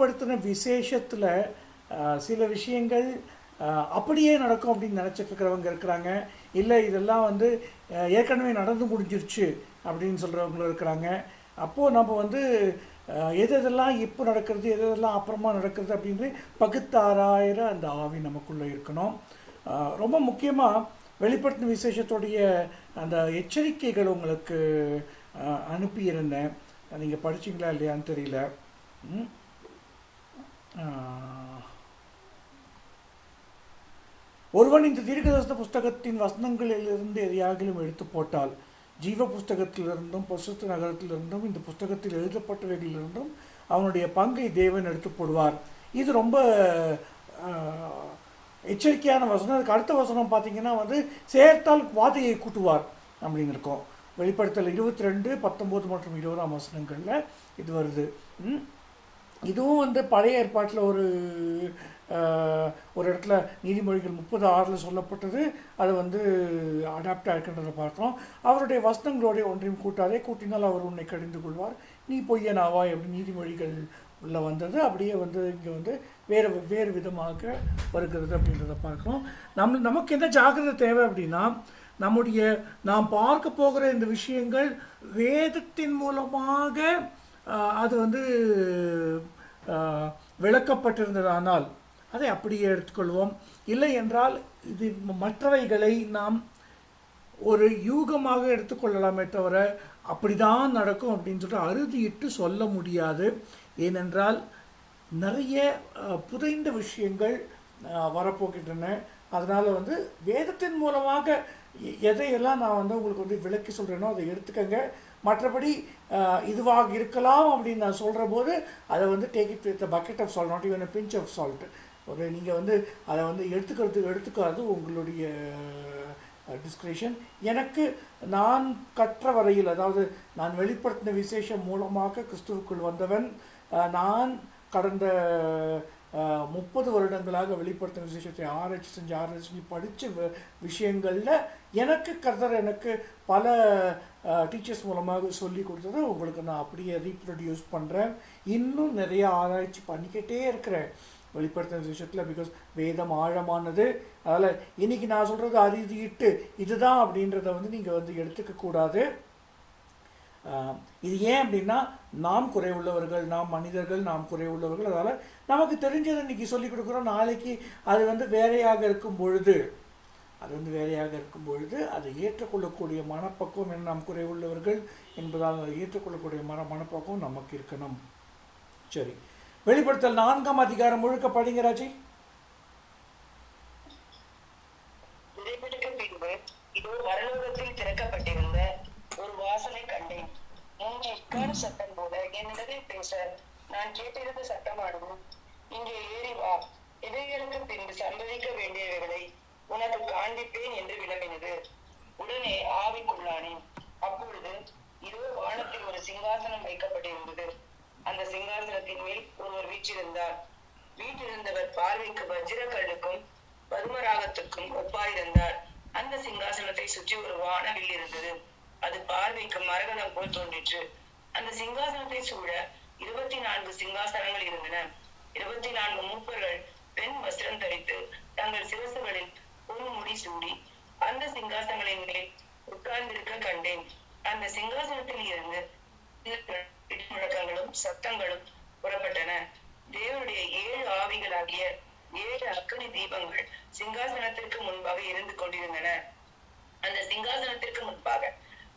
படுத்தின விசேஷத்தில் சில விஷயங்கள் அப்படியே நடக்கும் அப்படின்னு நினச்சிட்டு இருக்கிறவங்க இருக்கிறாங்க. இல்லை இதெல்லாம் வந்து ஏற்கனவே நடந்து முடிஞ்சிருச்சு அப்படின்னு சொல்கிறவங்களும் இருக்கிறாங்க. அப்போது நம்ம வந்து எது எதெல்லாம் இப்போ நடக்கிறது எது எதெல்லாம் அப்புறமா நடக்கிறது அப்படின்னு பகுத்தாராயிர அந்த ஆவி நமக்குள்ளே இருக்கணும். ரொம்ப முக்கியமாக வெளிப்படுத்தின விசேஷத்துடைய அந்த எச்சரிக்கைகள் உங்களுக்கு அனுப்பியிருந்தேன். நீங்கள் படிச்சிங்களா இல்லையான்னு தெரியல. ம். ஒருவன் இந்த தீர்க்கதரிசன புஸ்தகத்தின் வசனங்களிலிருந்து எதையாகிலும் எடுத்து போட்டால் ஜீவ புஸ்தகத்திலிருந்தும் பசுத்த நகரத்திலிருந்தும் இந்த புஸ்தகத்தில் எழுதப்பட்டவைகளிலிருந்தும் அவனுடைய பங்கை தேவன் எடுத்து போடுவார். இது ரொம்ப எச்சரிக்கையான வசனம். அதுக்கு அடுத்த வசனம் பார்த்தீங்கன்னா வந்து சேர்த்தால் வாதையை கூட்டுவார் அப்படின்னு இருக்கும். வெளிப்படுத்தல் இருபத்தி ரெண்டு பத்தொம்போது மற்றும் இருபதாம் வசனங்களில் இது வருது. ம். இதுவும் வந்து பழைய ஏற்பாட்டில் ஒரு ஒரு இடத்துல நீதிமொழிகள் முப்பது ஆறில் சொல்லப்பட்டது. அது வந்து அடாப்ட் ஆகிருக்கின்றத பார்த்தோம். அவருடைய வசனங்களோடைய ஒன்றையும் கூட்டாதே கூட்டினால் அவர் உன்னை கடிந்து கொள்வார். நீ பொய்யனாவாய் எப்படி நீதிமொழிகள் உள்ள வந்தது. அப்படியே வந்து இங்கே வந்து வேறு வேறு விதமாக வருகிறது அப்படின்றத பார்க்குறோம். நம்ம நமக்கு என்ன ஜாக்கிரதை தேவை அப்படின்னா நம்முடைய நாம் பார்க்க போகிற இந்த விஷயங்கள் வேதத்தின் மூலமாக அது வந்து விளக்கப்பட்டிருந்ததானால் அதை அப்படியே எடுத்துக்கொள்வோம். இல்லை என்றால் இது மற்றவைகளை நாம் ஒரு யூகமாக எடுத்துக்கொள்ளலாமே தவிர அப்படிதான் நடக்கும் அப்படின்னு சொல்லிட்டு அறுதியிட்டு சொல்ல முடியாது. ஏனென்றால் நிறைய புதைந்த விஷயங்கள் வரப்போகின்றன. அதனால் வந்து வேதத்தின் மூலமாக எ- எதையெல்லாம் நான் வந்து உங்களுக்கு வந்து விளக்கி சொல்கிறேனோ அதை எடுத்துக்கங்க. மற்றபடி இதுவாக இருக்கலாம் அப்படின்னு நான் சொல்கிற போது அதை வந்து take it with bucket of salt not even pinch of salt ஒரு நீங்கள் வந்து அதை வந்து எடுத்துக்கிறது எடுத்துக்காது உங்களுடைய டிஸ்கிரிஷன் எனக்கு நான் கற்ற வரையில் அதாவது நான் வெளிப்படுத்தின விசேஷம் மூலமாக கிறிஸ்துவுக்குள் வந்தவன் நான் கடந்த முப்பது வருடங்களாக வெளிப்படுத்தின விசேஷத்தை ஆராய்ச்சி செஞ்சு ஆராய்ச்சி செஞ்சு படித்த விஷயங்களில் எனக்கு கர்த்தர் எனக்கு பல டீச்சர்ஸ் மூலமாக சொல்லி கொடுத்தது. உங்களுக்கு நான் அப்படியே ரீப்ரொடியூஸ் பண்ணுறேன் இன்னும் நிறைய ஆராய்ச்சி பண்ணிக்கிட்டே இருக்கிறேன். வெளிப்படுத்தின விஷயத்தில் பிகாஸ் வேதம் ஆழமானது. அதனால் இன்றைக்கி நான் சொல்கிறது அறுதியிட்டு இதுதான் அப்படின்றத வந்து நீங்கள் வந்து எடுத்துக்கக்கூடாது. இது ஏன் அப்படின்னா நாம் குறைவுள்ளவர்கள் நாம் மனிதர்கள் நாம் குறைவுள்ளவர்கள் அதனால் நமக்கு தெரிஞ்சதை இன்னைக்கு சொல்லிக் கொடுக்குறோம். நாளைக்கு அது வந்து வேறையாக இருக்கும் பொழுது அது வந்து வேறையாக இருக்கும் பொழுது அதை ஏற்றுக்கொள்ளக்கூடிய மனப்பக்குவம் என்ன? நாம் குறைவுள்ளவர்கள் என்பதால் அதை ஏற்றுக்கொள்ளக்கூடிய மன மனப்பக்குவம் நமக்கு இருக்கணும். சரி. வெளிப்படுத்தல் நான்காம் அதிகாரம் முழுக்க படிங்க ராஜி இதைவிடுக்கு பின்பு இதோ பரலோகத்தில் திறக்கப்பட்டிருந்த ஒரு வாசலை கண்டேன் முன்னே எக்கால சத்தம் போல என்னிடத்தில் பேச நான் கேட்டிருந்த சத்தமானது இங்கே ஏறி வா. இவைகளுக்கு பின்பு சம்பவிக்க வேண்டியவைகளை உனக்கு காண்பிப்பேன் என்று விளம்பினது உடனே ஆவிக்குள்ளானேன் அப்பொழுது இதோ வானத்தில் ஒரு சிங்காசனம் வைக்கப்பட்டிருந்தது. அந்த சிங்காசனத்தின் மேல் ஒருவர் வீற்றிருந்தார். வீற்றிருந்தவர் பார்வைக்கு வஜ்ரக்கல்லுக்கும் பதுமராகத்துக்கும் ஒப்பாயிருந்தார். அந்த சிங்காசனத்தை சுற்றி ஒரு வானவில் இருந்தது. அது பார்வைக்கு மரகதம் போல் தோன்றிற்று. அந்த சிங்காசனத்தை சூழ இருபத்தி நான்கு சிங்காசனங்கள் இருந்தன. இருபத்தி நான்கு மூப்பர்கள் பெண் வஸ்திரம் தரித்து தங்கள் சிரசுகளில் ஒரு முடி சூடி அந்த சிங்காசனங்களின் மேல் உட்கார்ந்திருக்க கண்டேன். அந்த சிங்காசனத்தில் இருந்து முழக்கங்களும் சத்தங்களும் புறப்பட்டன. தேவனுடைய ஏழு ஆவிகளாகிய ஏழு அக்கனி தீபங்கள் சிங்காசனத்திற்கு முன்பாக இருந்து கொண்டிருந்தன. அந்த சிங்காசனத்திற்கு முன்பாக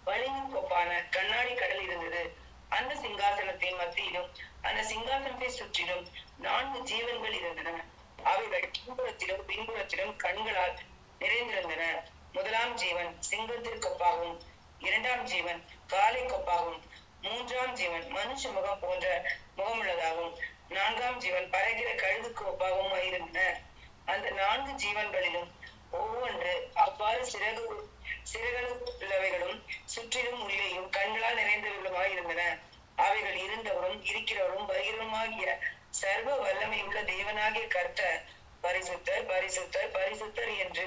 வலிமின் கொப்பான கண்ணாடி கடல் இருந்தது. அந்த சிங்காசனத்தின் மத்தியிலும் அந்த சிங்காசனத்தை சுற்றிலும் நான்கு ஜீவன்கள் இருந்தன. அவைகள் பின்புறத்திலும் பின்புறத்திலும் கண்களால் நிறைந்திருந்தன. முதலாம் ஜீவன் சிங்கத்திற்கப்பாகவும் இரண்டாம் ஜீவன் காலை கொப்பாகவும் மூன்றாம் ஜீவன் மனுஷ முகம் போன்ற முகமுள்ளதாகவும் நான்காம் ஜீவன் பறகிற கழுதுக்கு ஒப்பாகவும் இருந்தன அந்த நான்கு ஜீவன்களிலும் ஒவ்வொன்று அவ்வாறு சிறகு சிறகு உள்ளவைகளும் சுற்றிலும் உள்ளேயும் கண்களால் நிறைந்தவர்களுமாய் இருந்தன. அவைகள் இருந்தவரும் இருக்கிறவரும் வருகிறவருமாகிய சர்வ வல்லமை உள்ள தேவனாகிய கர்த்தர் பரிசுத்தர் பரிசுத்தர் பரிசுத்தர் என்று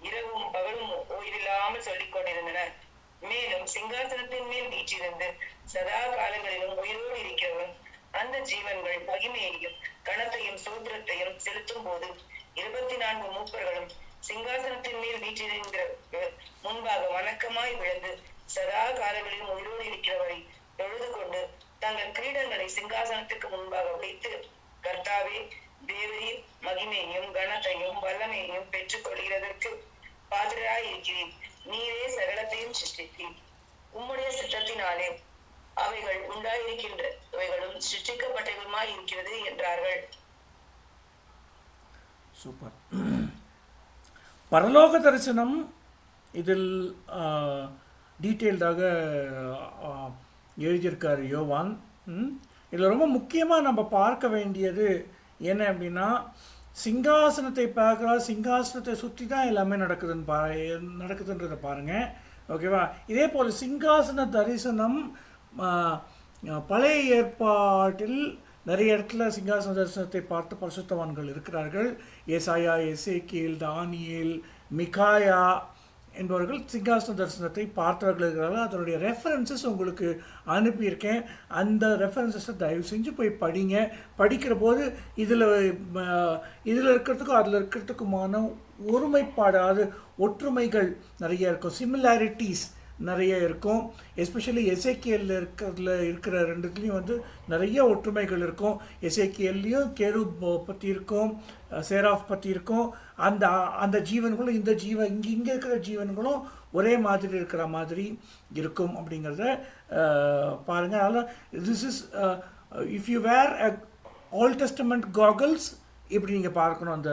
இரவும் பகலும் ஓய்வில்லாமல் சொல்லிக் கொண்டிருந்தனர். மேலும் சிங்காசனத்தின் மேல் வீற்றிருந்து சதா காலங்களிலும் உயிரோடு இருக்கிறவரும் அந்த ஜீவன்கள் மகிமையையும் கணத்தையும் சூத்திரத்தையும் செலுத்தும் போது இருபத்தி நான்கு மூப்பர்களும் சிங்காசனத்தின் மேல் வீற்றிருக்கிற முன்பாக வணக்கமாய் விழுந்து சதா காலங்களிலும் உயிரோடு இருக்கிறவரை தொழுது கொண்டு தங்கள் கிரீடங்களை சிங்காசனத்துக்கு முன்பாக வைத்து கர்த்தாவே தேவரீர் மகிமையையும் கனத்தையும் வல்லமையையும் பெற்றுக் கொள்கிறதற்கு பாதிராய் இருக்கிறேன் நீரே சகலத்தையும் சிருஷ்டித்தீர். உம்முடைய சித்தத்தினாலே அவைகள் உண்டாயிருக்கின்ற அவைகளும் சிருஷ்டிக்கப்பட்டவையுமாய் இருக்கிறது என்றார்கள். சூப்பர். பரலோக தரிசனம் இதில் டீட்டெயில்டாக எழுதியிருக்கார் யோவான். இதில் ரொம்ப முக்கியமாக நம்ம பார்க்க வேண்டியது என்ன அப்படின்னா சிங்காசனத்தை பார்க்குறா சிங்காசனத்தை சுற்றி தான் எல்லாமே நடக்குதுன்னு பா நடக்குதுன்றதை பாருங்கள் ஓகேவா? இதே போல் சிங்காசன தரிசனம் பழைய ஏற்பாட்டில் நிறைய இடத்துல சிங்காசன தரிசனத்தை பார்த்து பரிசுத்தவான்கள் இருக்கிறார்கள். ஏசாயா எசேக்கியல் தானியேல் மிகாயா என்பவர்கள் சிங்காசன தரிசனத்தை பார்த்தவர்கள் இருக்கிறார்கள். அதனுடைய ரெஃபரன்சஸ் உங்களுக்கு அனுப்பியிருக்கேன். அந்த ரெஃபரன்சஸை தயவு செஞ்சு போய் படிங்க. படிக்கிற போது இதில் இதில் இருக்கிறதுக்கும் அதில் இருக்கிறதுக்குமான ஒருமைப்பாடு ஒற்றுமைகள் நிறைய இருக்கும். சிமிலாரிட்டிஸ் நிறைய இருக்கும். எஸ்பெஷலி எஸ்ஏகேஎல்ல இருக்கிறதுல இருக்கிற ரெண்டுத்துலேயும் வந்து நிறைய ஒற்றுமைகள் இருக்கும். எஸ்ஏகேஎல்லையும் கேரு பற்றி இருக்கும் சேராஃப் பற்றி இருக்கும். அந்த அந்த ஜீவன்களும் இந்த ஜீவ இங்கே இங்கே இருக்கிற ஜீவன்களும் ஒரே மாதிரி இருக்கிற மாதிரி இருக்கும் அப்படிங்கிறத பாருங்கள் அதனால் this is if you wear Old Testament goggles இப்படி நீங்கள் பார்க்கணும் அந்த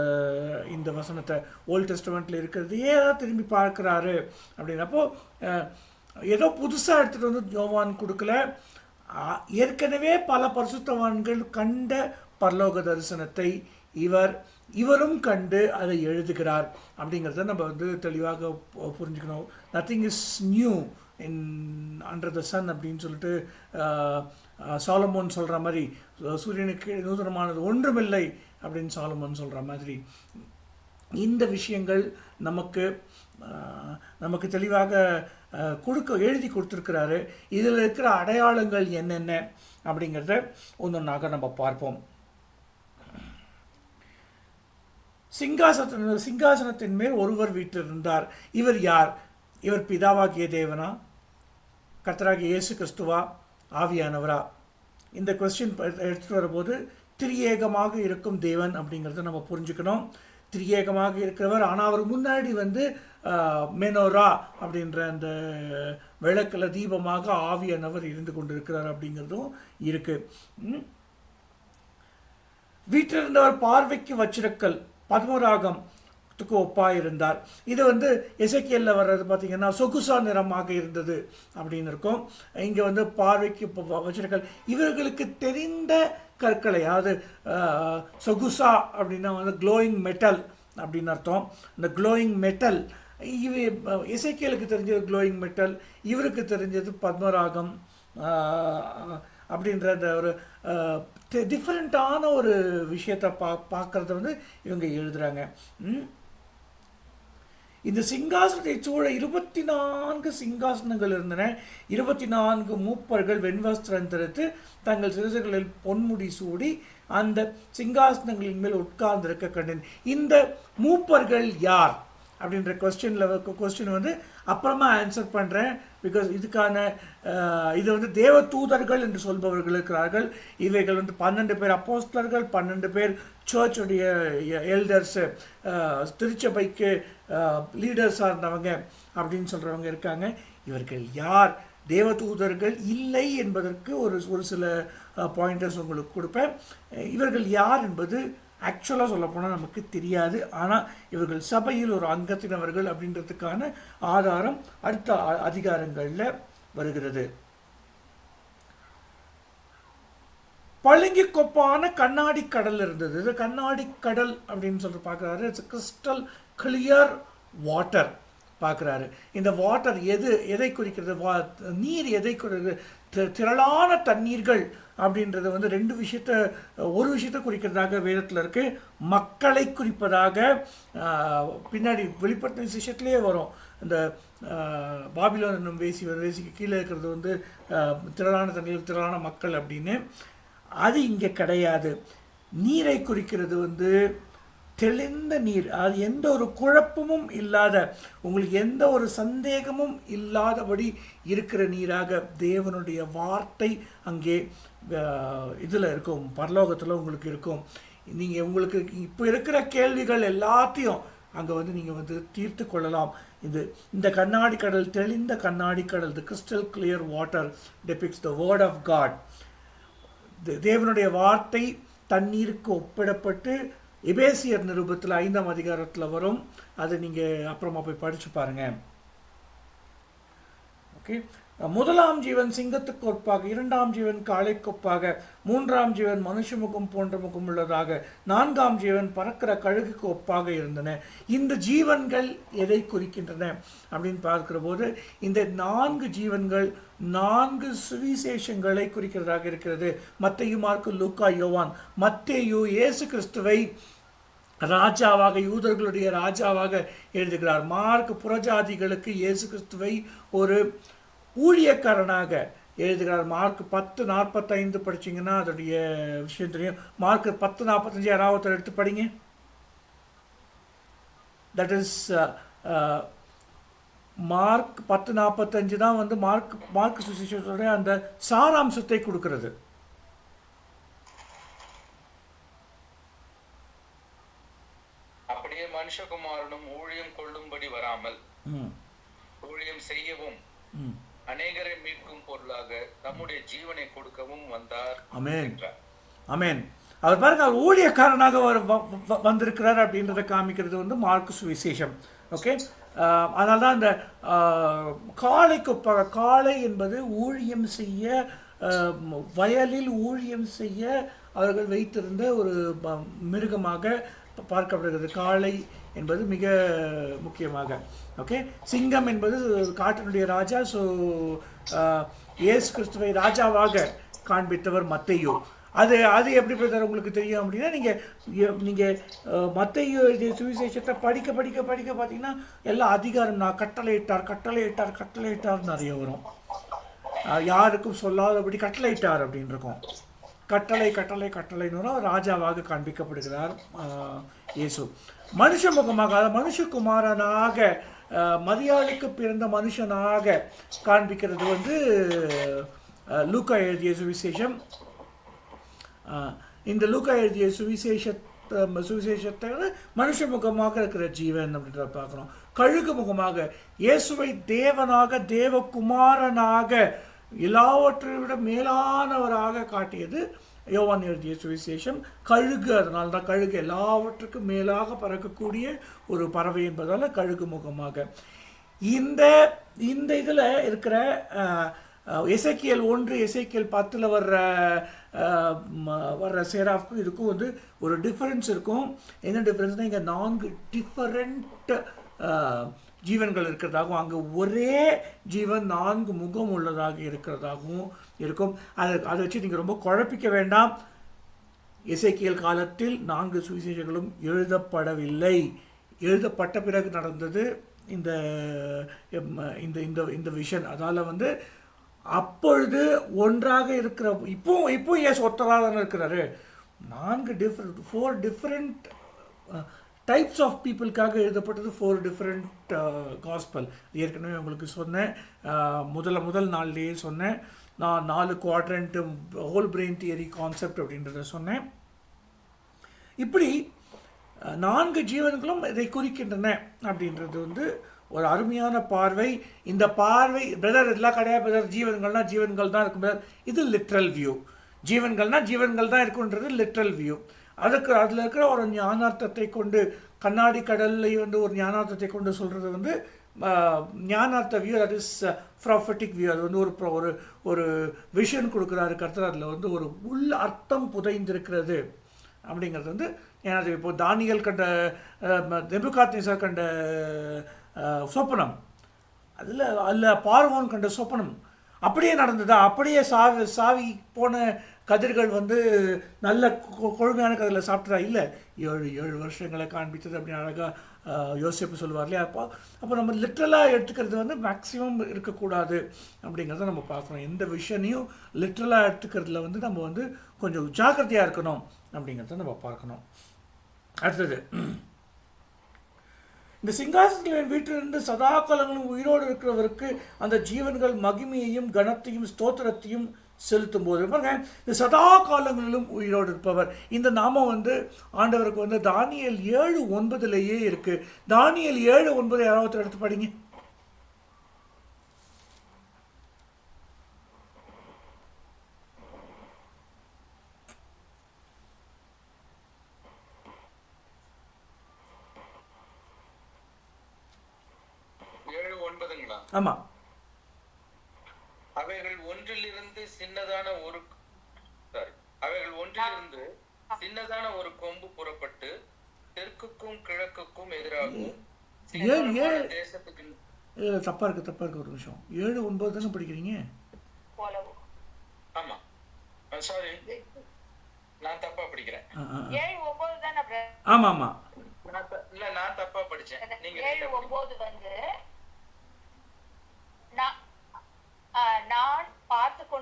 இந்த வசனத்தை? ஓல்ட் டெஸ்டமெண்ட்டில் இருக்கிறதையே தான் திரும்பி பார்க்குறாரு? அப்படின்னப்போ ஏதோ புதுசாக எடுத்துகிட்டு வந்து ஜோவான் கொடுக்கல. ஏற்கனவே பல பரிசுத்தவான்கள் கண்ட பரலோக தரிசனத்தை இவர் இவரும் கண்டு அதை எழுதுகிறார். அப்படிங்கிறத நம்ம வந்து தெளிவாக பு- புரிஞ்சுக்கணும். Nothing is new in under the sun அப்படின்னு சொல்லிட்டு சாலமோன் சொல்கிற மாதிரி சூரியனுக்கு நூதனமானது ஒன்றுமில்லை அப்படின்னு சாலமோன் சொல்கிற மாதிரி. இந்த விஷயங்கள் நமக்கு நமக்கு தெளிவாக கொடுக்க எழுதி கொடுத்துருக்கிறாரு. இதில் இருக்கிற அடையாளங்கள் என்னென்ன அப்படிங்கிறத ஒன்றொன்றாக நம்ம பார்ப்போம். சிங்காசனத்தின் சிங்காசனத்தின் மேல் ஒருவர் வீற்றிருந்தார். இவர் யார்? இவர் பிதாவாகிய தேவனா? கர்த்தராகிய இயேசு கிறிஸ்துவா? ஆவியானவரா? இந்த கொஸ்டின் எடுத்துகிட்டு வரும்போது திரியேகமாக இருக்கும் தேவன் அப்படிங்கிறத நம்ம புரிஞ்சுக்கணும். திரியேகமாக இருக்கிறவர் ஆனால் அவர் முன்னாடி வந்து மெனோரா அப்படின்ற அந்த விளக்கில் தீபமாக ஆவியானவர் இருந்து கொண்டிருக்கிறார் அப்படிங்கிறதும் இருக்குது வீட்டிலிருந்தவர் பார்வைக்கு வச்சிருக்கல். துக்கு ஒப்பாக இருந்தார் இது வந்து எசைக்கியல்ல வர்றது பார்த்திங்கன்னா சொகுசா நிறமாக இருந்தது அப்படின்னு இருக்கும். இங்கே வந்து பார்வைக்கு இப்போ வச்சிருக்கல். இவர்களுக்கு தெரிந்த கற்களை அதாவது சொகுசா அப்படின்னா வந்து க்ளோயிங் மெட்டல் அப்படின்னு அர்த்தம். இந்த க்ளோயிங் மெட்டல் இவ இசைக்கியலுக்கு தெரிஞ்சது க்ளோயிங் மெட்டல் இவருக்கு தெரிஞ்சது பத்மராகம் அப்படின்ற அந்த ஒரு டிஃப்ரெண்ட்டான ஒரு விஷயத்தை பா பார்க்குறத வந்து இவங்க எழுதுகிறாங்க இந்த சிங்காசனத்தை சூழ இருபத்தி நான்கு சிங்காசனங்கள் இருந்தன. இருபத்தி நான்கு மூப்பர்கள் வெண்வஸ்திரம் தரித்து தங்கள் சிறுசுகளில் பொன்முடி சூடி அந்த சிங்காசனங்களின் மேல் உட்கார்ந்திருக்க கண்டேன். இந்த மூப்பர்கள் யார்? அப்படின்ற கொஸ்டினில் கொஸ்டின் வந்து அப்புறமா ஆன்சர் பண்ணுறேன் பிகாஸ் இதுக்கான இது வந்து தேவ தூதர்கள் என்று சொல்பவர்கள் இருக்கிறார்கள். இவைகள் வந்து பன்னெண்டு பேர் அப்போஸ்டர்கள் பன்னெண்டு பேர் சர்ச்சுடைய எல்டர்ஸு திருச்சபைக்கு லீடர்ஸாக இருந்தவங்க அப்படின்னு சொல்கிறவங்க இருக்காங்க. இவர்கள் யார்? தேவதூதர்கள் இல்லை என்பதற்கு ஒரு ஒரு சில பாயிண்டர்ஸ் உங்களுக்கு கொடுப்பேன். இவர்கள் யார் என்பது ஆக்சுவலாக சொல்லப்போனால் நமக்கு தெரியாது. ஆனால் இவர்கள் சபையில் ஒரு அங்கத்தினவர்கள் அப்படின்றதுக்கான ஆதாரம் அடுத்த அ- அதிகாரங்களில் வருகிறது. பளிங்கு கொப்பான கண்ணாடி கடல் இருந்தது. இது கண்ணாடி கடல் அப்படின்னு சொல்லிட்டு பார்க்குறாரு இட்ஸ் கிறிஸ்டல் கிளியர் வாட்டர் பார்க்குறாரு இந்த வாட்டர் எது எதை குறிக்கிறது? வா நீர் எதை குறிக்கிறது திரளான தண்ணீர்கள் அப்படின்றது வந்து ரெண்டு விஷயத்த ஒரு விஷயத்தை குறிக்கிறதாக வேதத்தில் இருக்குது மக்களை குறிப்பதாக பின்னாடி வெளிப்பட்ட விஷயத்துலேயே வரும். இந்த பாபிலோன் என்னும் வேசி வேசிக்கு கீழே இருக்கிறது வந்து திரளான தண்ணீர் திரளான மக்கள் அப்படின்னு. அது இங்கே கிடையாது. நீரை குறிக்கிறது வந்து தெளிந்த நீர் அது எந்த ஒரு குழப்பமும் இல்லாத உங்களுக்கு எந்த ஒரு சந்தேகமும் இல்லாதபடி இருக்கிற நீராக தேவனுடைய வார்த்தை அங்கே இதில் இருக்கும் பரலோகத்தில் உங்களுக்கு இருக்கும். நீங்கள் உங்களுக்கு இப்போ இருக்கிற கேள்விகள் எல்லாத்தையும் அங்கே வந்து நீங்கள் வந்து தீர்த்து கொள்ளலாம். இது இந்த கண்ணாடி கடல் தெளிந்த கண்ணாடி கடல் the crystal clear water depicts the word of God தேவனுடைய வார்த்தை தண்ணீருக்கு ஒப்பிடப்பட்டு எபேசியர் நிருபத்தில் ஐந்தாம் அதிகாரத்தில் வரும். அதை நீங்கள் அப்புறமா போய் படித்து பாருங்கள் ஓகே முதலாம் ஜீவன் சிங்கத்துக்கு ஒப்பாக இரண்டாம் ஜீவன் காளைக்கு ஒப்பாக மூன்றாம் ஜீவன் மனுஷ முகம் போன்ற முகம் உள்ளதாக நான்காம் ஜீவன் பறக்கிற கழுகுக்கு ஒப்பாக இருந்தன. இந்த ஜீவன்கள் எதை குறிக்கின்றன அப்படின்னு பார்க்கிற போது இந்த நான்கு ஜீவன்கள் நான்கு சுவிசேஷங்களை குறிக்கிறதாக இருக்கிறது. மத்தையு மார்க்கு லூக்கா யோவான். மத்தேயு இயேசு கிறிஸ்துவை ராஜாவாக யூதர்களுடைய ராஜாவாக எழுதுகிறார். மார்க் புறஜாதிகளுக்கு இயேசு கிறிஸ்துவை ஒரு ஊழியக்காரனாக எழுதுகிறார். மார்க் பத்து நாற்பத்தைந்து படிச்சீங்கன்னா அதோடைய விஷயம் தெரியும். மார்க் பத்து நாற்பத்தஞ்சு யாராவது எடுத்து படிங்க. That is uh, uh, Mark பத்து நாற்பத்தஞ்சு தான் வந்து மார்க் மார்க் சுசேஷத்தோட அந்த சாராம்சத்தை கொடுக்கறது அப்படியே மனுஷகுமாரனும் ஊழியம் கொள்ளும்படி வராமல் ஊழியம் செய்யவும் அநேகரை மீட்கும் பொருளாக தம்முடைய ஜீவனை கொடுக்கவும் வந்தார் அமேன் அமேன் அவர் பாருங்க அவர் ஊழியக்காரனாக வந்திருக்கிறார் அப்படின்றத காமிக்கிறது வந்து மார்க்கு சுவிசேஷம். ஓகே? அதனால தான் அந்த ஆஹ், காளைக்கு காளை என்பது ஊழியம் செய்ய வயலில் ஊழியம் செய்ய அவர்கள் வைத்திருந்த ஒரு மிருகமாக பார்க்கப்படுகிறது. காளை என்பது மிக முக்கியமாக. ஓகே சிங்கம் என்பது காட்டினுடைய ராஜா. ஸோ இயேசு கிறிஸ்துவை ராஜாவாக காண்பித்தவர் மத்தையோ. அது அது எப்படி உங்களுக்கு தெரியும் அப்படின்னா நீங்கள் நீங்கள் மத்தையோ எழுதிய சுவிசேஷத்தை படிக்க படிக்க படிக்க பார்த்தீங்கன்னா எல்லா அதிகாரம் நான் கட்டளையிட்டார் கட்டளையிட்டார் கட்டளையிட்டார் நிறைய வரும். யாருக்கும் சொல்லாதபடி கட்டளையிட்டார் அப்படின்னு இருக்கும். கட்டளை கட்டளை கட்டளைன்னு ராஜாவாக காண்பிக்கப்படுகிறார் இயேசு. மனுஷ முகமாக அதாவது மனுஷகுமாரனாக அஹ், பிறந்த மனுஷனாக காண்பிக்கிறது வந்து லூக்கா எழுதிய சுவிசேஷம். ஆஹ் இந்த லூக்கா எழுதிய சுவிசேஷத்தை சுவிசேஷத்தை மனுஷ முகமாக இருக்கிற ஜீவன் அப்படின்றத பார்க்குறோம். கழுகு முகமாக இயேசுவை தேவனாக தேவகுமாரனாக எல்லாவற்றை விட மேலானவராக காட்டியது யோவான் எழுதிய சுவிசேஷம். கழுகு அதனால் தான் கழுகு எல்லாவற்றுக்கும் மேலாக பறக்கக்கூடிய ஒரு பறவை என்பதால் கழுகு முகமாக. இந்த இந்த இதில் இருக்கிற இசைக்கியல் ஒன்று இசைக்கியல் பத்தில் வர்ற வர்ற சேராஃப்க்கும் இதுக்கும் வந்து ஒரு டிஃப்ரென்ஸ் இருக்கும். என்ன டிஃப்ரென்ஸ்னால் இங்கே நான்கு டிஃபரண்ட் ஜீவன்கள் இருக்கிறதாகவும் அங்கே ஒரே ஜீவன் நான்கு முகம் உள்ளதாக இருக்கிறதாகவும் இருக்கும். அதை அதை வச்சு நீங்கள் ரொம்ப குழப்பிக்க வேண்டாம். இசைக்கியல் காலத்தில் நான்கு சுவிசேஷங்களும் எழுதப்படவில்லை. எழுதப்பட்ட பிறகு நடந்தது இந்த இந்த இந்த இந்த விஷன் அதால் வந்து அப்பொழுது ஒன்றாக இருக்கிற இப்போ இப்போ ஏன் ஒத்தராக தானே இருக்கிறாரு. நான்கு different four different types of பீப்புளுக்காக எழுதப்பட்டது ஃபோர் டிஃப்ரெண்ட் காஸ்பல் ஏற்கனவே உங்களுக்கு சொன்னேன். Uh, முதல்ல முதல் நாள்லேயே சொன்னேன். நான் நாலு quadrant whole brain theory concept அப்படின்றத சொன்னேன். இப்படி uh, நான்கு ஜீவன்களும் இதை குறிக்கின்றன அப்படின்றது வந்து ஒரு அருமையான பார்வை. இந்த பார்வை பிரதர் இதெல்லாம் கிடையாது பிரதர் ஜீவன்கள்னால் ஜீவன்கள் தான் இருக்கும் பிரதர் இது லிட்ரல் வியூ ஜீவன்கள்னால் ஜீவன்கள் தான் இருக்குன்றது லிட்ரல் வியூ அதுக்கு அதில் இருக்கிற ஒரு ஞானார்த்தத்தை கொண்டு கண்ணாடி கடல்லையும் வந்து ஒரு ஞானார்த்தத்தை கொண்டு சொல்கிறது வந்து ஞானார்த்த view that is prophetic view அது வந்து ஒரு pro- ஒரு ஒரு விஷன் கொடுக்குறாரு கர்த்தர். அதில் வந்து ஒரு உள் அர்த்தம் புதைந்திருக்கிறது. அப்படிங்கிறது வந்து ஏன்னா இப்போ தானியல் கண்ட நெபுகாத்னேசர் கண்ட சொப்பனம். அதில் அல்ல பார்வோன் கண்ட சொப்பனம். அப்படியே நடந்ததா? அப்படியே சாவி சாவி போன கதிர்கள் வந்து நல்ல கொழுமையான கதிரில் சாப்பிட்டதா இல்லை ஏழு ஏழு வருஷங்களை காண்பித்தது அப்படின்னு அழகாக யோசிப்பு சொல்லுவார் இல்லையா? அப்போ அப்போ நம்ம லிட்ரலாக எடுத்துக்கிறது வந்து மேக்ஸிமம் இருக்கக்கூடாது அப்படிங்கிறத நம்ம பார்க்கணும். எந்த விஷயனையும் லிட்ரலாக எடுத்துக்கிறதுல வந்து நம்ம வந்து கொஞ்சம் ஜாக்கிரதையாக இருக்கணும் அப்படிங்கிறத நம்ம பார்க்கணும். அடுத்தது இந்த சிங்காசனத்தின் வீட்டிலிருந்து சதா காலங்களும் உயிரோடு இருக்கிறவருக்கு அந்த ஜீவன்கள் மகிமையையும் கனத்தையும் ஸ்தோத்திரத்தையும் செலுத்தும் போது பாருங்க இந்த சதா காலங்களிலும் உயிரோடு இருப்பவர். இந்த நாமம் வந்து ஆண்டவருக்கு வந்து தானியல் ஏழு ஒன்பதுலேயே இருக்கு. தானியல் ஏழு ஒன்பது யாராவது எடுத்து படிங்க. ஆமாம் அவைகள் ஒன்றிலிருந்து சின்னதான ஒரு சாரி அவைகள் ஒன்றிலிருந்து சின்னதான ஒரு கொம்பு புறப்பட்டு தெற்குக்கும் கிழக்குக்கும் எதிராகவும் ஏழு. தேசத்துக்கு இல்லை தப்பாக இருக்குது தப்பாக இருக்குது ஒரு நிமிஷம். ஏழு ஒன்பது தானே படிக்கிறீங்க ஆமா. சாரி நான் தப்பா படிக்கிறேன். ஆ ஆ ஏழு ஒன்பது தானே brother? ஆமாம் ஆமாம் நான் த- இல்ல நான் தப்பா படிச்சேன். நீங்க ஏழு. ஒன்பது வந்து நான்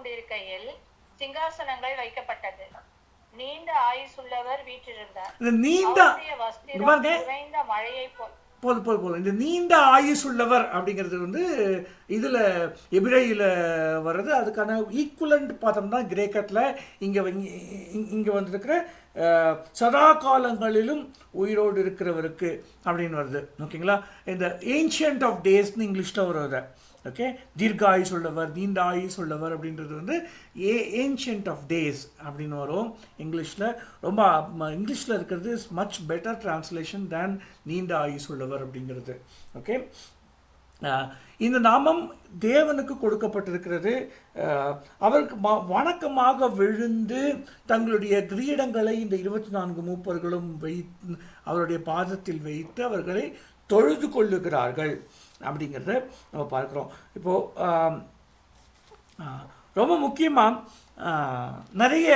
கொண்டிருக்கையில் சிங்காசனங்கள் வைக்கப்பட்டது. நீண்ட ஆயுசுள்ளவர் வீற்றிருந்தார். இந்த நீண்ட குறைந்த மழையை போல் போதும் போதும் போதும் இந்த நீண்ட ஆயுஸ் உள்ளவர் அப்படிங்கிறது வந்து இதில் எபிரேயில் வர்றது. அதுக்கான ஈக்குவலண்ட் பார்த்தோம்னா கிரேக்கத்தில் இங்கே இங்கே வந்திருக்கிற சதா காலங்களிலும் உயிரோடு இருக்கிறவருக்கு அப்படின்னு வருது. ஓகேங்களா? இந்த ஏன்ஷியன்ட் ஆஃப் டேஸ்னு இங்கிலீஷில் வருது ஓகே தீர்க்க ஆயுஸ் உள்ளவர் நீண்ட ஆயுஸ் உள்ளவர் அப்படின்றது வந்து ஏ ஏன்ஷியன்ட் ஆஃப் டேஸ் அப்படின்னு வரும் இங்கிலீஷில். ரொம்ப இங்கிலீஷில் இருக்கிறது is much better translation than நீண்ட ஆயுஸ் உள்ளவர் அப்படிங்கிறது ஓகே இந்த நாமம் தேவனுக்கு கொடுக்கப்பட்டிருக்கிறது. அவருக்கு ம வணக்கமாக விழுந்து தங்களுடைய கிரீடங்களை இந்த இருபத்தி நான்கு மூப்பர்களும் வை அவருடைய பாதத்தில் வைத்து அவர்களை தொழுது கொள்ளுகிறார்கள். அப்படிங்கிறத நம்ம பார்க்குறோம். இப்போது ரொம்ப முக்கியமாக நிறைய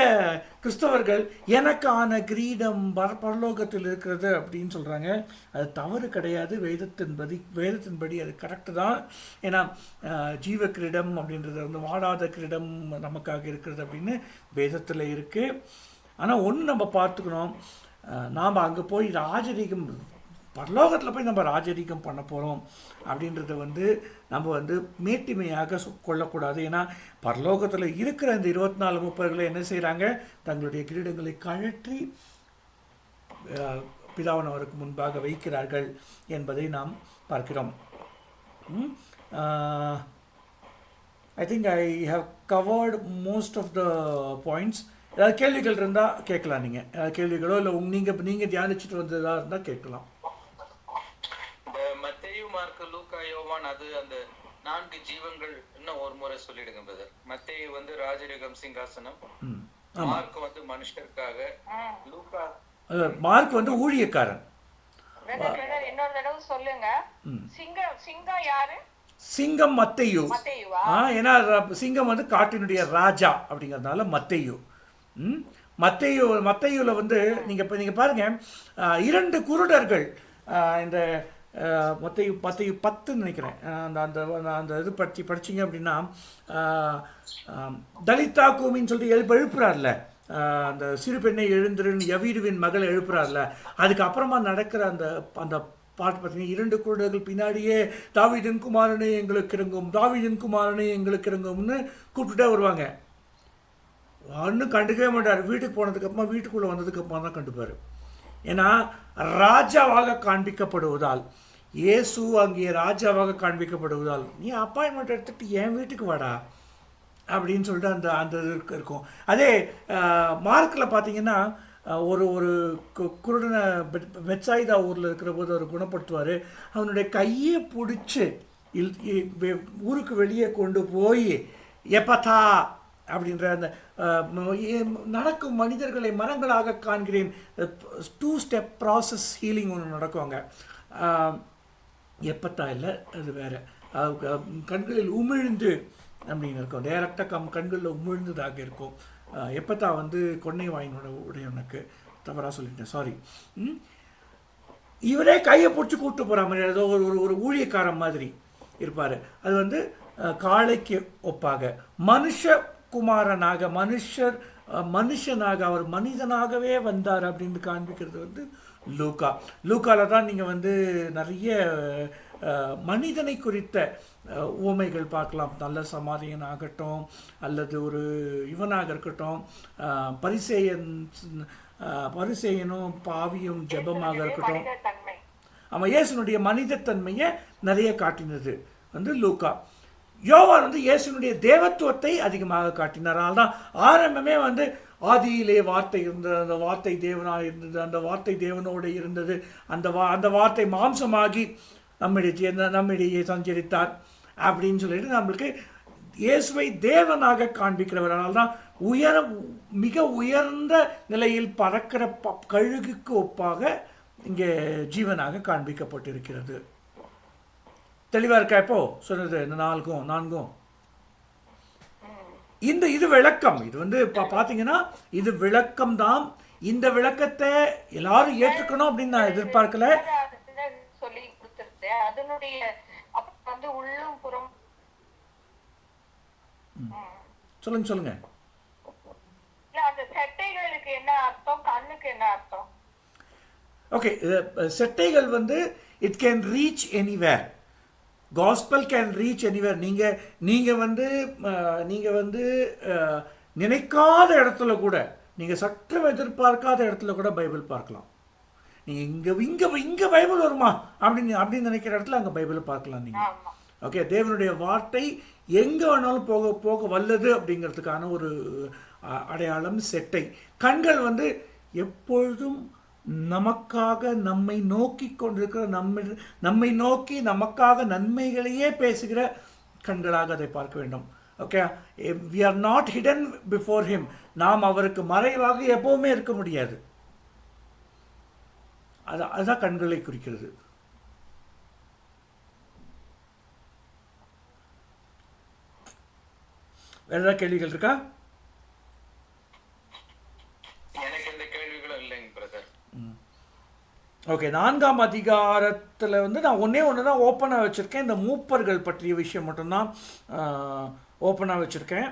கிறிஸ்தவர்கள் எனக்கான கிரீடம் பர பரலோகத்தில் இருக்கிறது அப்படின்னு சொல்கிறாங்க அது தவறு கிடையாது. வேதத்தின்படி வேதத்தின்படி அது கரெக்டு தான். ஏன்னா ஜீவ கிரீடம் அப்படின்றது வந்து வாடாத கிரீடம் நமக்காக இருக்கிறது அப்படின்னு வேதத்தில் இருக்குது ஆனால் ஒன்று நம்ம பார்த்துக்கணும். நாம் அங்கே போய் ராஜரீகம் பரலோகத்தில் போய் நம்ம ராஜரீகம் பண்ண போகிறோம் அப்படின்றத வந்து நம்ம வந்து மேட்டிமையாக சொ- கொள்ளக்கூடாது. ஏன்னா பரலோகத்தில் இருக்கிற இந்த இருபத்தி நாலு முப்பர்களை என்ன செய்கிறாங்க தங்களுடைய கிரீடங்களை கழற்றி அஹ், முன்பாக வைக்கிறார்கள் என்பதை நாம் பார்க்கிறோம். I think I have covered most of the points ஏதாவது கேள்விகள் இருந்தால் கேட்கலாம் நீங்கள் ஏதாவது கேள்விகளோ இல்லை உங்க நீங்கள் நீங்கள் தியானிச்சுட்டு வந்ததாக இருந்தால் கேட்கலாம். லூக்கா யோவான் அது அந்த நான்கு ஜீவன்கள் இன்னும் ஒரு முறை சொல்லிடுங்க பிரதர் மத்தேயு வந்து ராஜரிகம் சிங்காசனம். மார்க் வந்து மனுஷருக்காக. லூக்கா மார்க் வந்து ஊழியக்காரன். brother, brother, இன்னொரு தடவை சொல்லுங்க. சிங்கம் சிங்கம் யாரு? சிங்கம் மத்தையு. ஆ ஏன்னா சிங்கம் வந்து காட்டினுடைய ராஜா அப்படிங்கிறதுனால மத்தையு. ம் மத்தையு மத்தையுவில் வந்து நீங்கள் இப்போ நீங்கள் பாருங்கள் இரண்டு குருடர்கள் இந்த ஆ, மத்தையு பத்துன்னு நினைக்கிறேன். அந்த அந்த அந்த- இது படிச்சு படிச்சீங்க அப்படின்னா தலிதா கூமின்னு சொல்லிட்டு எழுப்பு எழுப்புறாருல. அந்த சிறு பெண்ணை எழுந்திருன்னு யவீருவின் மகள் எழுப்புறாருல. அதுக்கப்புறமா நடக்கிற அந்த அந்த பாட்டு பார்த்தீங்கன்னா இரண்டு குருடர்கள் பின்னாடியே தாவிதன் குமாரனே எங்களுக்கு இறங்கும் தாவிதன் குமாரனே எங்களுக்கு இறங்கும்னு கூப்பிட்டுட்டே வருவாங்க. ஒன்றும் கண்டுக்கவே மாட்டார். வீட்டுக்கு போனதுக்கப்புறமா வீட்டுக்குள்ளே வந்ததுக்கப்புறமா தான் கண்டுப்பார். ஏன்னா ராஜாவாக காண்பிக்கப்படுவதால் இயேசு அங்கே ராஜாவாக காண்பிக்கப்படுவதால் நீ அப்பாயின்மெண்ட் எடுத்துட்டு என் வீட்டுக்கு வாடா அப்படின்னு சொல்லிட்டு அந்த அந்த இது இருக்கும். அதே மார்க்கில் பார்த்தீங்கன்னா ஒரு ஒரு கு- குருடனை மெச்சாயுதா ஊரில் இருக்கிற போது அவர் குணப்படுத்துவார். அவனுடைய கையை பிடிச்சி இல் ஊருக்கு வெளியே கொண்டு போய் எப்பதா அப்படின்ற அந்த நடக்கும் மனிதர்களை மரங்களாக காண்கிறேன். டூ ஸ்டெப் ப்ராசஸ் ஹீலிங் ஒன்று நடக்குவாங்க அஹ், எப்பத்தா இல்லை அது வேறு. கண்களில் உமிழ்ந்து அப்படின்னு இருக்கும். டைரக்டாக கம் கண்களில் உமிழ்ந்ததாக இருக்கும். எப்பத்தா வந்து கொன்னை வாயினோட உடையவனுக்கு தவறாக சொல்லிட்டேன். சாரி இவரே கையை பிடிச்சி கூப்பிட்டு போகிற மாதிரி ஏதோ ஒரு ஒரு ஒரு ஊழியக்காரன் மாதிரி இருப்பார். அது வந்து காளைக்கு ஒப்பாக. மனுஷகுமாரனாக மனுஷர் மனுஷனாக அவர் மனிதனாகவே வந்தார் அப்படின்னு காண்பிக்கிறது வந்து லூக்கா லூக்கால தான் நீங்கள் வந்து நிறைய மனிதனை குறித்த உவமைகள் பார்க்கலாம். நல்ல சமாரியன் ஆகட்டும் அல்லது ஒரு இவனாக இருக்கட்டும் பரிசேயன் பரிசேயனும் பாவியும் ஜெபமாக இருக்கட்டும். அவன் இயேசுனுடைய மனிதத்தன்மையை நிறைய காட்டினது வந்து லூக்கா யோவான் வந்து இயேசுனுடைய தேவத்துவத்தை அதிகமாக காட்டினார். அதனால தான் ஆரம்பமே வந்து ஆதியிலே வார்த்தை இருந்தது அந்த வார்த்தை தேவனாக இருந்தது அந்த வார்த்தை தேவனோடு இருந்தது அந்த வா அந்த வார்த்தை மாம்சமாகி நம்மிடையே நம்மிடையே சஞ்சரித்தார் அப்படின்னு சொல்லிட்டு நம்மளுக்கு இயேசுவை தேவனாக காண்பிக்கிறவர். அதனால தான் உயர மிக உயர்ந்த நிலையில் பறக்கிற ப கழுகுக்கு ஒப்பாக இங்கே ஜீவனாக காண்பிக்கப்பட்டிருக்கிறது. தெளிவாக இருக்கா இப்போ? சொன்னது இந்த நான்கும். நான்கும் இந்த இது விளக்கம். இது வந்து பா- பார்த்தீங்கன்னா இது விளக்கம் தான் இந்த விளக்கத்தை எல்லாரும் ஏற்றுக்கணும் அப்படின்னு நான் எதிர்பார்க்கல. சொல்லி கொடுத்துருது அதனுடைய வந்து உள்ளும் புறம் சொல்லுங்க சொல்லுங்க. இல்ல அந்த சட்டைகளுக்கு என்ன அர்த்தம்? கண்ணுக்கு என்ன அர்த்தம்? ஓகே செட்டைகள் வந்து it can reach anywhere gospel can reach anywhere நீங்கள் நீங்கள் வந்து நீங்கள் வந்து நினைக்காத இடத்துல கூட நீங்கள் சற்றும் எதிர்பார்க்காத இடத்துல கூட பைபிள் பார்க்கலாம். நீங்கள் இங்கே இங்கே இங்கே பைபிள் வருமா? அப்படின்னு அப்படின்னு நினைக்கிற இடத்துல அங்கே பைபிளை பார்க்கலாம் நீங்கள் ஓகே தேவனுடைய வார்த்தை எங்கே வேணாலும் போக போக வல்லது அப்படிங்கிறதுக்கான ஒரு அடையாளம் செட்டை. கண்கள் வந்து எப்பொழுதும் நமக்காக நம்மை நோக்கி கொண்டிருக்கிற நம்மை நம்மை நோக்கி நமக்காக நன்மைகளையே பேசுகிற கண்களாக அதை பார்க்க வேண்டும். Okay we are not hidden before him நாம் அவருக்கு மறைவாக எப்பவுமே இருக்க முடியாது. அது அதுதான் கண்களை குறிக்கிறது. வேற ஏதாவது கேள்விகள் இருக்கா எனக்கு எந்த கேள்விகளும் இல்லைங்க பிரதர் ஓகே நான்காம் அதிகாரத்தில் வந்து நான் ஒன்றே ஒன்று தான் ஓப்பனாக வச்சுருக்கேன். இந்த மூப்பர்கள் பற்றிய விஷயம் மட்டும்தான் ஓப்பனாக வச்சுருக்கேன்.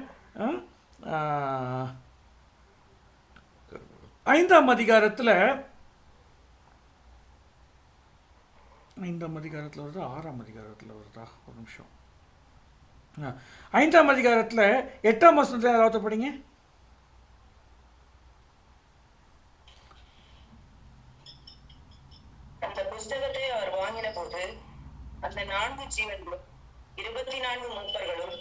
ஐந்தாம் அதிகாரத்தில் ஐந்தாம் அதிகாரத்தில் வருதா? ஆறாம் அதிகாரத்தில் வருதா? ஒரு நிமிஷம். ஆ, ஐந்தாம் அதிகாரத்தில் எட்டாம் வசனத்தில் யாராவது படிங்க அந்த புஸ்தகத்தை அவர் வாங்கின போது அந்த நான்கு ஜீவன்களும் இருபத்தி நான்கு மூப்பர்களும்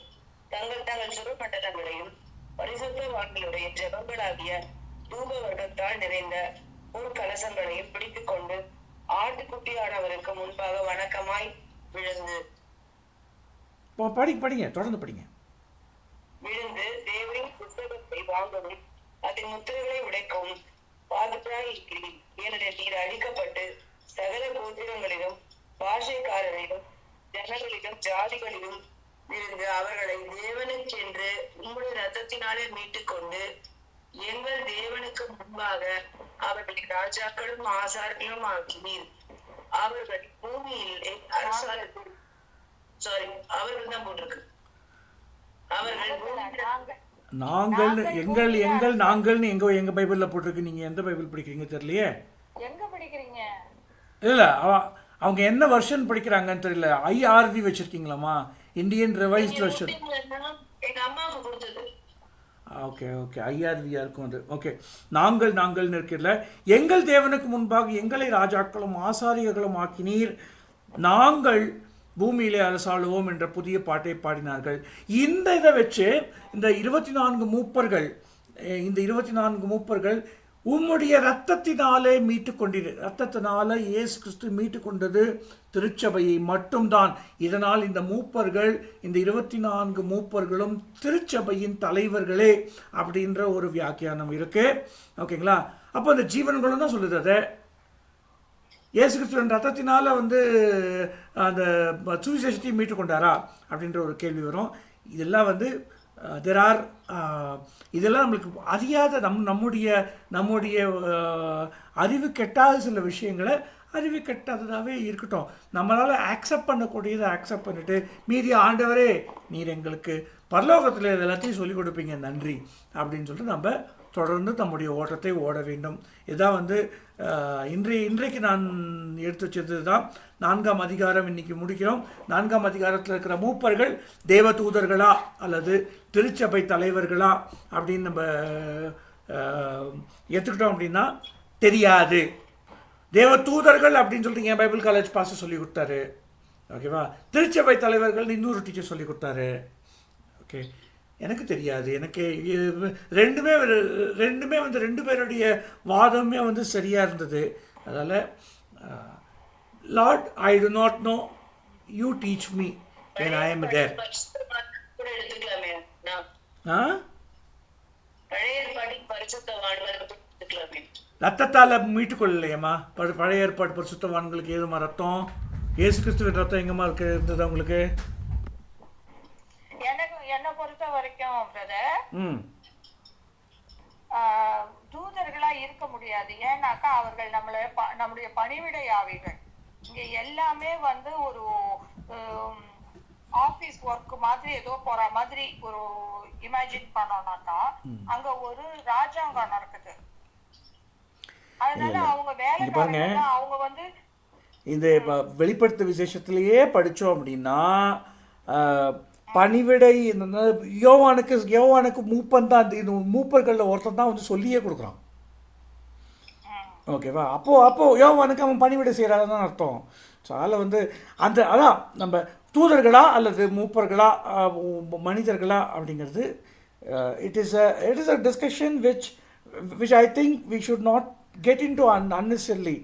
தங்கள் தங்கள் சுரமண்டலங்களையும் பரிசுத்த வான்களுடைய ஜெபங்களாகிய தூப வர்க்கத்தால் நிறைந்த பொற்கலசங்களையும் பிடித்துக் கொண்டு ஆட்டுக்குட்டியானவருக்கு முன்பாக வணக்கமாய் விழுந்து ப- படி படிங்க தொடர்ந்து படிங்க. விழுந்து தேவரின் புத்தகத்தை வாங்கவும் அதன் முத்திரைகளை உடைக்கவும் பாதுகாய் இருக்கிறேன். ஏனெனில் நீர் அழிக்கப்பட்டு சகல கோத்திரங்களிலும் பாஷைக்காரரிலும் ஜனங்களிலும் ஜாதிகளிலும் இருந்து அவர்களை தேவனுக்கென்று உம்முடைய ரத்தத்தினாலே மீட்டுக் கொண்டு எங்கள் தேவனுக்கு முன்பாக அவர்களை ராஜாக்களும் ஆசார்களும் ஆக்கினீர். அவர்கள் பூமியில் அரசாளர்கள் சாரி அவர்கள் தான் போட்டிருக்கு. அவர்கள் நாங்கள் எங்கள் எங்கள் நாங்கள்னு எங்க எங்க பைபிளில் போட்டிருக்கு? நீங்க எந்த பைபிள் படிக்கிறீங்க தெரியலையே? எங்க படிக்கிறீங்க? இல்லை அவங்க என்ன வெர்ஷன் படிக்கிறாங்கன்னு தெரியல. ஐஆர்வி வச்சிருக்கீங்களாமா இந்தியன் ரிவைஸ்ட் வெர்ஷன் எங்க அம்மாவுக்கு கொடுத்தது. ஓகே ஓகே ஐஆர்வியா இருக்கும் அது ஓகே நாங்கள் நாங்கள்னு இருக்கிறதுல எங்கள் தேவனுக்கு முன்பாக எங்களை ராஜாக்களும் ஆசாரியர்களும் ஆக்கினீர். நாங்கள் பூமியிலே அரசாளுவோம் என்ற புதிய பாட்டை பாடினார்கள். இந்த இதை வச்சு இந்த இருபத்தி நான்கு மூப்பர்கள் இந்த இருபத்தி நான்கு மூப்பர்கள் உம்முடைய ரத்தத்தினாலே மீட்டு கொண்டிரு ரத்தத்தினால இயேசு கிறிஸ்து மீட்டு கொண்டது திருச்சபையை மட்டும்தான். இதனால் இந்த மூப்பர்கள் இந்த இருபத்தி நான்கு மூப்பர்களும் திருச்சபையின் தலைவர்களே அப்படின்ற ஒரு வியாக்கியானம் இருக்கு. ஓகேங்களா? அப்போ இந்த ஜீவன்களும் தான் சொல்லுது அதை. இயேசு கிறிஸ்துவின் ரத்தத்தினால் வந்து அந்த சுவிசேஷத்தையும் மீட்டு கொண்டாரா அப்படின்ற ஒரு கேள்வி வரும். இதெல்லாம் வந்து தெர் ஆர் இதெல்லாம் நம்மளுக்கு அறியாத நம் நம்முடைய நம்முடைய அறிவு கெட்டாத சில விஷயங்களை அறிவு கெட்டாததாகவே இருக்கட்டும். நம்மளால் ஆக்செப்ட் பண்ணக்கூடியதை ஆக்செப்ட் பண்ணிவிட்டு மீதி ஆண்டவரே நீர் எங்களுக்கு பரலோகத்தில் எல்லாத்தையும் சொல்லிக் கொடுப்பீங்க நன்றி. அப்படின்னு சொல்லிட்டு நம்ம தொடர்ந்து தம்முடைய ஓட்டத்தை ஓட வேண்டும். இதான் வந்து இன்றைய இன்றைக்கு நான் எடுத்து வச்சது தான் நான்காம் அதிகாரம் இன்னைக்கு முடிக்கிறோம். நான்காம் அதிகாரத்தில் இருக்கிற மூப்பர்கள் தேவ தூதர்களா அல்லது திருச்சபை தலைவர்களா அப்படின்னு நம்ம எடுத்துக்கிட்டோம் அப்படின்னா தெரியாது. தேவ தூதர்கள் அப்படின்னு சொல்லிட்டு என் பைபிள் காலேஜ் பாஸ்டர் சொல்லி கொடுத்தாரு. ஓகேவா? திருச்சபை தலைவர்கள் இன்னொரு டீச்சர் சொல்லி கொடுத்தாரு. ஓகே. எனக்கு தெரியாது. எனக்கு ரெண்டுமே ரெண்டுமே வந்து ரெண்டு பேருடைய வாதமே வந்து சரியாக இருந்தது. அதனால் Lord I do not know you teach me when I am there ரத்தத்தால் மீட்டுக்கொள்ளலையம்மா ப- பழைய ஏற்பாடு பரிசுத்தவான்களுக்கு ஏதுமா ரத்தம்? இயேசு கிறிஸ்துவின் ரத்தம் எங்கம்மா இருக்கு? இருந்தது உங்களுக்கு? பொறுத்த வரைக்கும் பிரதர் தூதர்களா இருக்க முடியாது. ஏன்னாக்கா அவர்கள் நம்மள நம்முடைய பணிவிடை ஆவிகள் இங்க எல்லாமே வந்து ஒரு ஆபீஸ் ஒர்க் மாதிரி ஏதோ போற மாதிரி ஒரு இமேஜின் பண்ணோம்னாக்கா அங்க ஒரு ராஜாங்கம் நடக்குது. அதனால அவங்க வேலைக்காரங்க அவங்க வந்து இந்த வெளிப்படுத்த விசேஷத்திலேயே படித்தோம் அப்படின்னா பணிவிடை இந்த யோவானுக்கு யோவானுக்கு மூப்பன் தான் இந்த- மூப்பர்களில் ஒருத்தன் தான் வந்து சொல்லியே கொடுக்குறான். ஓகேவா அப்போது அப்போது யோவானுக்கு அவன் பணிவிடை செய்கிறாதான் அர்த்தம். ஸோ அதில் வந்து அந்த அதான் நம்ம தூதர்களா அல்லது மூப்பர்களா மனிதர்களா அப்படிங்கிறது it is a it is a discussion which which I think we should not get into an இருபத்தி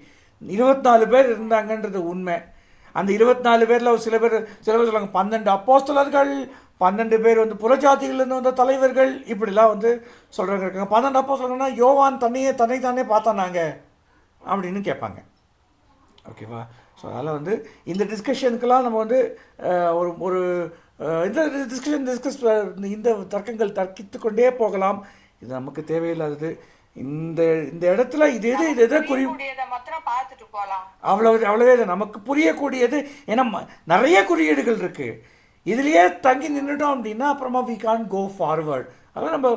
இருபத்தாலு பேர் இருந்தாங்கன்றது உண்மை. அந்த இருபத்தி நாலு பேரில் ஒரு சில பேர் சில பேர் சொல்லுவாங்க பன்னெண்டு அப்போஸ்தலர்கள் பன்னெண்டு பேர் வந்து புறஜாதிகள்லேருந்து வந்த தலைவர்கள் இப்படிலாம் வந்து சொல்கிறவங்க இருக்காங்க. பன்னெண்டு அப்போஸ்தலர்கள்னா யோவான் தன்னையே தன்னை தானே பார்த்தானாங்க அப்படின்னு கேட்பாங்க. ஓகேவா? ஸோ அதனால் வந்து இந்த டிஸ்கஷனுக்கெல்லாம் நம்ம வந்து ஒரு ஒரு இந்த டிஸ்கஷன் டிஸ்கஸ் இந்த தர்க்கங்கள் தர்க்கித்து கொண்டே போகலாம். இது நமக்கு தேவையில்லாதது. இந்த இந்த இடத்துல இது எது இது எதை குறி அவ்வளோ அவ்வளவே இல்லை நமக்கு புரியக்கூடியது. ஏன்னா நிறைய குறியீடுகள் இருக்குது இதுலேயே தங்கி நின்றுட்டோம் அப்படின்னா அப்புறமா வி கான் கோ ஃபார்வர்ட் அதான் நம்ம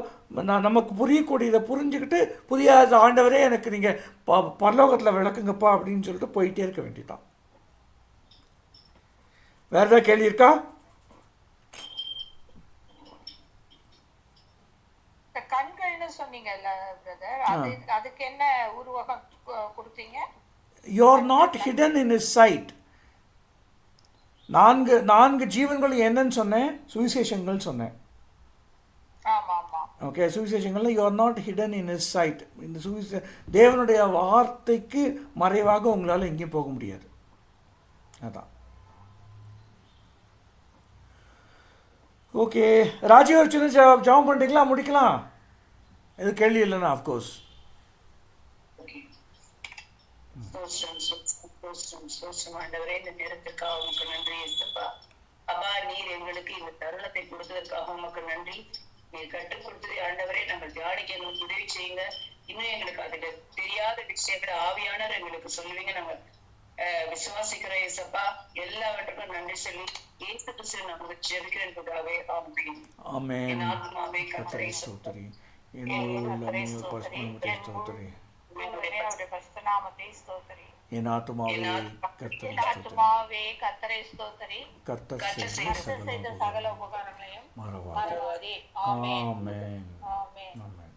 நமக்கு புரியக்கூடியதை புரிஞ்சுக்கிட்டு புரியாத ஆண்டவரே எனக்கு நீங்கள் ப பரலோகத்தில் விளக்குங்கப்பா அப்படின்னு சொல்லிட்டு போயிட்டே இருக்க வேண்டியதான் வேறு ஏதாவது கேள்வி இருக்கா இந்த கண்கள்னு சொன்னீங்கல்ல பிரதர் அது அதுக்கு என்ன உருவகம் கொடுத்தீங்க? You are not hidden in his sight நான்கு நான்கு ஜீவன்கள் என்னன்னு சொன்னேன் சுவிசேஷங்கள் சொன்னேன். Okay சுவிசேஷங்களில் you are not hidden in his sight இந்த சுவிசே தேவனுடைய வார்த்தைக்கு மறைவாக உங்களால் எங்கேயும் போக முடியாது. அதான். ஓகே ராஜீவ் ஜெபம் பண்ணிட்டீங்களா முடிக்கலாம்? எது கேள்வி இல்லைன்னா அஃப்கோர்ஸ் இந்த நேரத்துக்காக உமக்கு நன்றி அப்பா நீர் எங்களுக்கு இந்த தருணத்தை கொடுத்ததற்காக உமக்கு நன்றி. நீர் கற்றுக் கொடுத்ததை ஆண்டவரே நாங்கள் தியானிக்க எங்களுக்கு உதவி செய்யுங்க. இன்னும் எங்களுக்கு அதுல தெரியாத விஷயங்களை ஆவியானவர் எங்களுக்கு சொல்லுவீங்க. நாங்கள் அஹ், விசுவாசிக்கிற இயேசப்பா எல்லாவற்றுக்கும் நன்றி சொல்லி இயேசு கிறிஸ்து ஜெபிக்கிறதுக்காகவே ஆமென். ஆமென். என் ஆத்மாவே கத்தரை என் முழு பசுமத்தை ஸ்தோத்திரி. என் ஆத்மாவே கத்தரை என் ஸ்தோத்திரி. கர்த்தர் செய்த கர்த்தர் சகல உபகாரங்களையும் மறவாதே. ஆமென். ஆமென்.